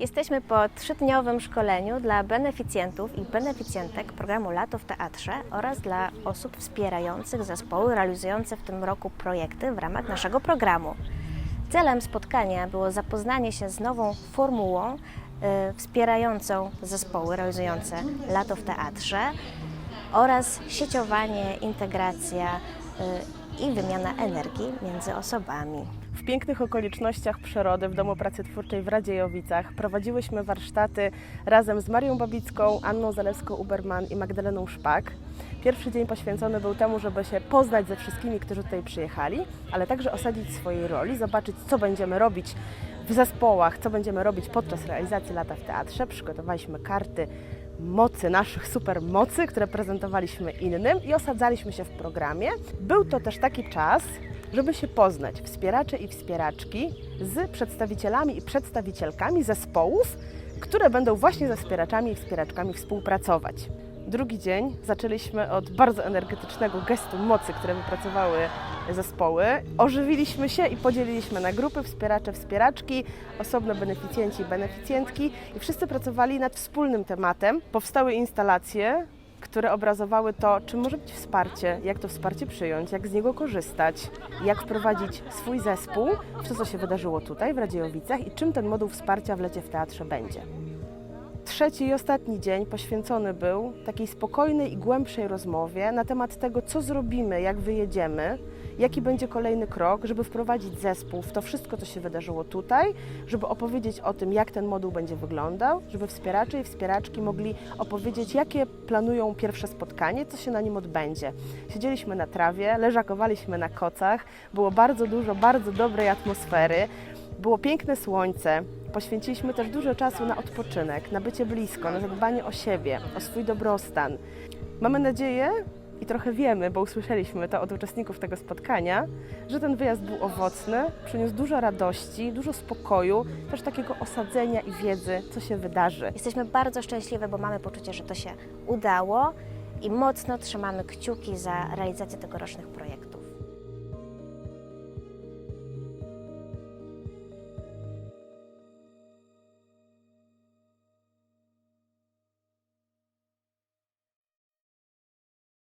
Jesteśmy po trzydniowym szkoleniu dla beneficjentów i beneficjentek programu Lato w Teatrze oraz dla osób wspierających zespoły realizujące w tym roku projekty w ramach naszego programu. Celem spotkania było zapoznanie się z nową formułą y, wspierającą zespoły realizujące Lato w Teatrze oraz sieciowanie, integracja y, i wymiana energii między osobami. W pięknych okolicznościach przyrody w Domu Pracy Twórczej w Radziejowicach prowadziłyśmy warsztaty razem z Marią Babicką, Anną Zalewską-Uberman i Magdaleną Szpak. Pierwszy dzień poświęcony był temu, żeby się poznać ze wszystkimi, którzy tutaj przyjechali, ale także osadzić swojej roli, zobaczyć, co będziemy robić w zespołach, co będziemy robić podczas realizacji lata w teatrze. Przygotowaliśmy karty mocy, naszych supermocy, które prezentowaliśmy innym i osadzaliśmy się w programie. Był to też taki czas, żeby się poznać, wspieracze i wspieraczki, z przedstawicielami i przedstawicielkami zespołów, które będą właśnie ze wspieraczami i wspieraczkami współpracować. Drugi dzień zaczęliśmy od bardzo energetycznego gestu mocy, które wypracowały zespoły. Ożywiliśmy się i podzieliliśmy na grupy wspieracze, wspieraczki, osobno beneficjenci i beneficjentki i wszyscy pracowali nad wspólnym tematem. Powstały instalacje, które obrazowały to, czym może być wsparcie, jak to wsparcie przyjąć, jak z niego korzystać, jak wprowadzić swój zespół w to, co się wydarzyło tutaj w Radziejowicach i czym ten moduł wsparcia w lecie w teatrze będzie. Trzeci i ostatni dzień poświęcony był takiej spokojnej i głębszej rozmowie na temat tego, co zrobimy, jak wyjedziemy, jaki będzie kolejny krok, żeby wprowadzić zespół w to wszystko, co się wydarzyło tutaj, żeby opowiedzieć o tym, jak ten moduł będzie wyglądał, żeby wspieracze i wspieraczki mogli opowiedzieć, jakie planują pierwsze spotkanie, co się na nim odbędzie. Siedzieliśmy na trawie, leżakowaliśmy na kocach, było bardzo dużo bardzo dobrej atmosfery. Było piękne słońce. Poświęciliśmy też dużo czasu na odpoczynek, na bycie blisko, na zadbanie o siebie, o swój dobrostan. Mamy nadzieję i trochę wiemy, bo usłyszeliśmy to od uczestników tego spotkania, że ten wyjazd był owocny, przyniósł dużo radości, dużo spokoju, też takiego osadzenia i wiedzy, co się wydarzy. Jesteśmy bardzo szczęśliwe, bo mamy poczucie, że to się udało i mocno trzymamy kciuki za realizację tegorocznych projektów.